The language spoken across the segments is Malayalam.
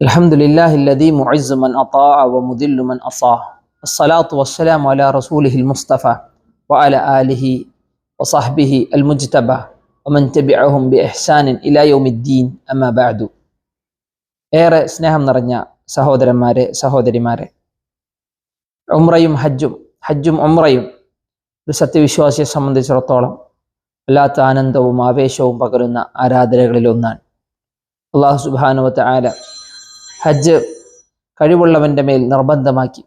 الحمد لله الذي معز من أطاع ومذل من أصاه الصلاة والسلام على رسوله المصطفى وعلى آله وصحبه المجتبى ومن تبعهم بإحسان إلى يوم الدين أما بعد ഏറെ സ്നേഹം നിറഞ്ഞ സഹോദരന്മാരെ സഹോദരിമാരെ ഉമ്രയും ഹജ്ജും ഹജ്ജും ഉമ്രയും ഒരു സത്യവിശ്വാസിയെ സംബന്ധിച്ചിടത്തോളം വല്ലാത്ത ആനന്ദവും ആവേശവും പകരുന്ന ആരാധനകളിൽ ഒന്നാണ് അള്ളാഹു സുബാനുവത്തെ ആല ഹജ്ജ് കഴിവുള്ളവന്റെ മേൽ നിർബന്ധമാക്കി.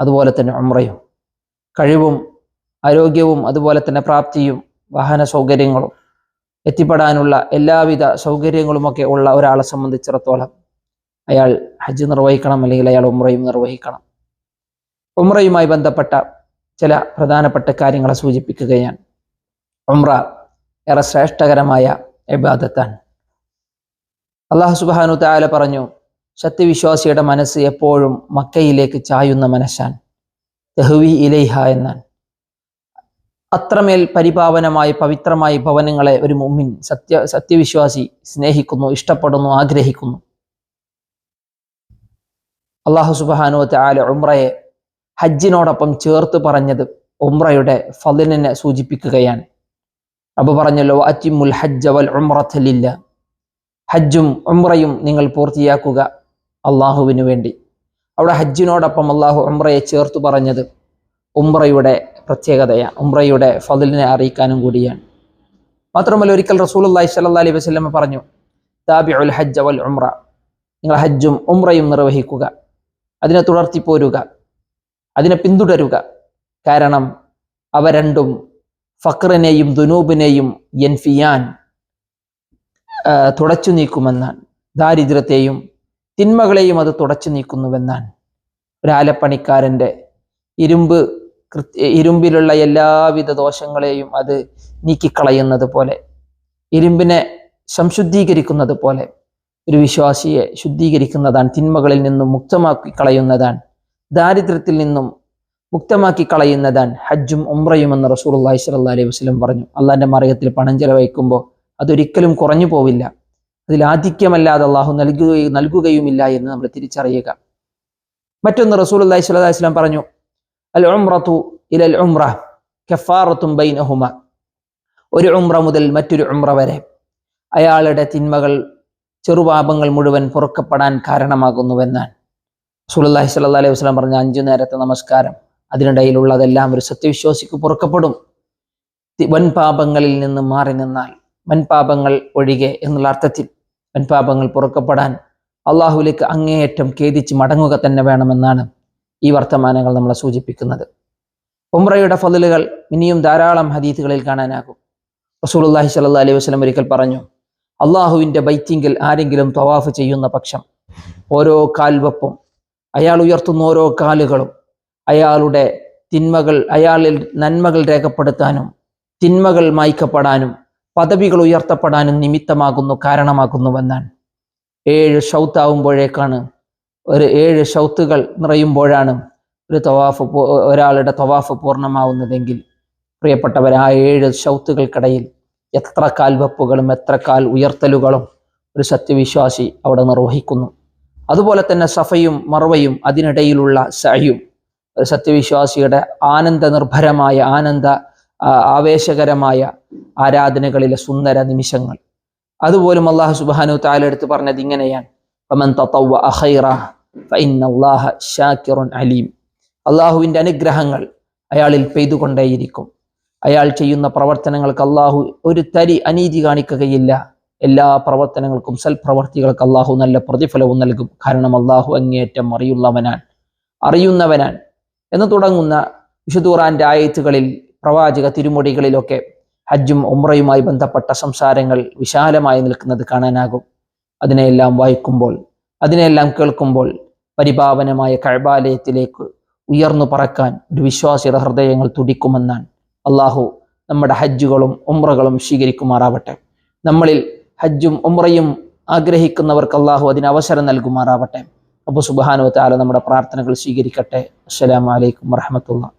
അതുപോലെ തന്നെ ഉമ്രയും കഴിവും ആരോഗ്യവും അതുപോലെ തന്നെ പ്രാപ്തിയും വാഹന സൗകര്യങ്ങളും എത്തിപ്പെടാനുള്ള എല്ലാവിധ സൗകര്യങ്ങളുമൊക്കെ ഉള്ള ഒരാളെ സംബന്ധിച്ചിടത്തോളം അയാൾ ഹജ്ജ് നിർവഹിക്കണം അല്ലെങ്കിൽ അയാൾ ഉമ്രയും നിർവഹിക്കണം. ഉമ്രയുമായി ബന്ധപ്പെട്ട ചില പ്രധാനപ്പെട്ട കാര്യങ്ങളെ സൂചിപ്പിക്കുകയാണ്. ഉമ്ര ഏറെ ശ്രേഷ്ഠകരമായ ഇബാദത്താണ്. അള്ളാഹു സുബാനു താല പറഞ്ഞു സത്യവിശ്വാസിയുടെ മനസ്സ് എപ്പോഴും മക്കയിലേക്ക് ചായുന്ന മനസ്സാൻ തെഹുവി ഇലൈഹ എന്നാണ്. അത്രമേൽ പരിപാവനമായി പവിത്രമായി ഭവനങ്ങളെ ഒരു മുമ്മിൻ സത്യ സത്യവിശ്വാസി സ്നേഹിക്കുന്നു ഇഷ്ടപ്പെടുന്നു ആഗ്രഹിക്കുന്നു. അള്ളാഹു സുബാനുവത്തെ ആല ഉമ്രയെ ഹജ്ജിനോടൊപ്പം ചേർത്ത് പറഞ്ഞത് ഉമ്രയുടെ ഫലിനെ സൂചിപ്പിക്കുകയാണ്. അബ് പറഞ്ഞല്ലോ അറ്റിമുൽ ഹജ്ജ വൽ ഉമ്രത്തലില്ല ഹജ്ജും ഉമ്രയും നിങ്ങൾ പൂർത്തിയാക്കുക. അള്ളാഹുവിന് വേണ്ടി. അവിടെ ഹജ്ജിനോടൊപ്പം അള്ളാഹു ഉംറയെ ചേർത്ത് പറഞ്ഞത് ഉംറയുടെ പ്രത്യേകതയാണ് ഉംറയുടെ ഫതിലിനെ അറിയിക്കാനും കൂടിയാണ്. മാത്രമല്ല ഒരിക്കൽ റസൂൽ അള്ളാഹി അലൈഹി വസ്ലമ പറഞ്ഞു താബി ഉൽ ഹജ്ജ് വൽ ഉംറ. നിങ്ങൾ ഹജ്ജും ഉംറയും നിർവഹിക്കുക അതിനെ തുടർത്തിപ്പോരുക അതിനെ പിന്തുടരുക. കാരണം അവ രണ്ടും ഫക്റിനെയും ദുനൂബിനെയും യൻഫിയാൻ തുടച്ചു നീക്കുമെന്നാണ്. ദാരിദ്ര്യത്തെയും തിന്മകളെയും അത് തുടച്ചു നീക്കുന്നുവെന്നാണ്. ഒരാലപ്പണിക്കാരന്റെ ഇരുമ്പ് ഇരുമ്പിലുള്ള എല്ലാവിധ ദോഷങ്ങളെയും അത് നീക്കിക്കളയുന്നത് പോലെ ഇരുമ്പിനെ സംശുദ്ധീകരിക്കുന്നത് പോലെ ഒരു വിശ്വാസിയെ ശുദ്ധീകരിക്കുന്നതാണ് തിന്മകളിൽ നിന്നും മുക്തമാക്കി കളയുന്നതാണ് ദാരിദ്ര്യത്തിൽ നിന്നും മുക്തമാക്കി കളയുന്നതാണ് ഹജ്ജും ഉംറയും എന്ന് റസൂൽ അള്ളാഹി സ്വല്ലാ അലൈഹി വസ്ലം പറഞ്ഞു. അള്ളാഹിന്റെ മറിയത്തിൽ പണം ചെലവഴിക്കുമ്പോൾ അതൊരിക്കലും കുറഞ്ഞു പോവില്ല. അതിൽ ആധിക്യമല്ലാതെ അള്ളാഹു നൽകുകയും നൽകുകയുമില്ല എന്ന് നമ്മൾ തിരിച്ചറിയുക. മറ്റൊന്ന് റസൂൽ അള്ളഹി സ്വല്ലാ വസ്ലാം പറഞ്ഞു അൽ ഉംറത്തു ഇലൽ ഉംറ കഫാറത്തും ബൈനഹുമ. ഒരു ഉംറ മുതൽ മറ്റൊരു ഉംറ വരെ അയാളുടെ തിന്മകൾ ചെറുപാപങ്ങൾ മുഴുവൻ പുറക്കപ്പെടാൻ കാരണമാകുന്നുവെന്നാണ്. സുലല്ലാഹി സ്വല്ലാ അലൈഹി വസ്ലാം പറഞ്ഞ അഞ്ചു നേരത്തെ നമസ്കാരം അതിനിടയിലുള്ളതെല്ലാം ഒരു സത്യവിശ്വാസിക്ക് പുറക്കപ്പെടും. വൻ പാപങ്ങളിൽ നിന്ന് മാറി നിന്നാൽ വൻപാപങ്ങൾ ഒഴികെ എന്നുള്ള അർത്ഥത്തിൽ വൻപാപങ്ങൾ പുറക്കപ്പെടാൻ അള്ളാഹുലേക്ക് അങ്ങേയറ്റം ഖേദിച്ച് മടങ്ങുക തന്നെ വേണമെന്നാണ് ഈ വർത്തമാനങ്ങൾ നമ്മളെ സൂചിപ്പിക്കുന്നത്. ഉംറയുടെ ഫതിലുകൾ ഇനിയും ധാരാളം ഹദീത്തുകളിൽ കാണാനാകും. റസൂലുല്ലാഹി സല്ലാ അലൈഹി വസ്ലം ഒരിക്കൽ പറഞ്ഞു അള്ളാഹുവിന്റെ ബൈത്തിങ്കിൽ ആരെങ്കിലും തവാഫ് ചെയ്യുന്ന പക്ഷം ഓരോ കാൽവപ്പും അയാൾ ഉയർത്തുന്ന ഓരോ കാലുകളും അയാളുടെ തിന്മകൾ അയാളിൽ നന്മകൾ രേഖപ്പെടുത്താനും തിന്മകൾ മായ്ക്കപ്പെടാനും പദവികൾ ഉയർത്തപ്പെടാനും നിമിത്തമാകുന്നു കാരണമാകുന്നുവെന്നാണ്. ഏഴ് ഷൗത്താവുമ്പോഴേക്കാണ് ഒരു ഏഴ് ഷൗത്തുകൾ നിറയുമ്പോഴാണ് ഒരു തവാഫ് ഒരാളുടെ തവാഫ് പൂർണമാവുന്നതെങ്കിൽ പ്രിയപ്പെട്ടവർ ആ ഏഴ് ഷൗത്തുകൾക്കിടയിൽ എത്ര കാൽവെപ്പുകളും എത്ര കാൽ ഉയർത്തലുകളും ഒരു സത്യവിശ്വാസി അവിടെ നിർവഹിക്കുന്നു. അതുപോലെ തന്നെ സഫയും മറവയും അതിനിടയിലുള്ള സയും ഒരു സത്യവിശ്വാസിയുടെ ആനന്ദ നിർഭരമായ ആനന്ദ ആവേശകരമായ ആരാധനകളിലെ സുന്ദര നിമിഷങ്ങൾ. അതുപോലും അള്ളാഹു സുബാനു താലെടുത്ത് പറഞ്ഞത് ഇങ്ങനെയാണ്. അലീം. അള്ളാഹുവിന്റെ അനുഗ്രഹങ്ങൾ അയാളിൽ പെയ്തുകൊണ്ടേയിരിക്കും. അയാൾ ചെയ്യുന്ന പ്രവർത്തനങ്ങൾക്ക് അള്ളാഹു ഒരു തരി അനീതി കാണിക്കുകയില്ല. എല്ലാ പ്രവർത്തനങ്ങൾക്കും സൽപ്രവർത്തികൾക്ക് അള്ളാഹു നല്ല പ്രതിഫലവും നൽകും. കാരണം അള്ളാഹു അങ്ങേയറ്റം അറിയുള്ളവനാൻ അറിയുന്നവനാൻ എന്ന് തുടങ്ങുന്ന വിഷുദൂറാന്റെ ആയത്തുകളിൽ പ്രവാചക തിരുമുടികളിലൊക്കെ ഹജ്ജും ഉമ്രയുമായി ബന്ധപ്പെട്ട സംസാരങ്ങൾ വിശാലമായി നിൽക്കുന്നത് കാണാനാകും. അതിനെയെല്ലാം വായിക്കുമ്പോൾ അതിനെയെല്ലാം കേൾക്കുമ്പോൾ പരിപാവനമായ കഴബാലയത്തിലേക്ക് ഉയർന്നു പറക്കാൻ ഒരു വിശ്വാസിയുടെ ഹൃദയങ്ങൾ തുടിക്കുമെന്നാണ് അള്ളാഹു നമ്മുടെ ഹജ്ജുകളും ഉമ്രകളും സ്വീകരിക്കുമാറാവട്ടെ. നമ്മളിൽ ഹജ്ജും ഉമ്രയും ആഗ്രഹിക്കുന്നവർക്ക് അള്ളാഹു അതിന് അവസരം നൽകുമാറാവട്ടെ. അബു സുബാനുവത്താല താല നമ്മുടെ പ്രാർത്ഥനകൾ സ്വീകരിക്കട്ടെ. അസ്സലാമലൈക്കും വറഹമത്തുള്ള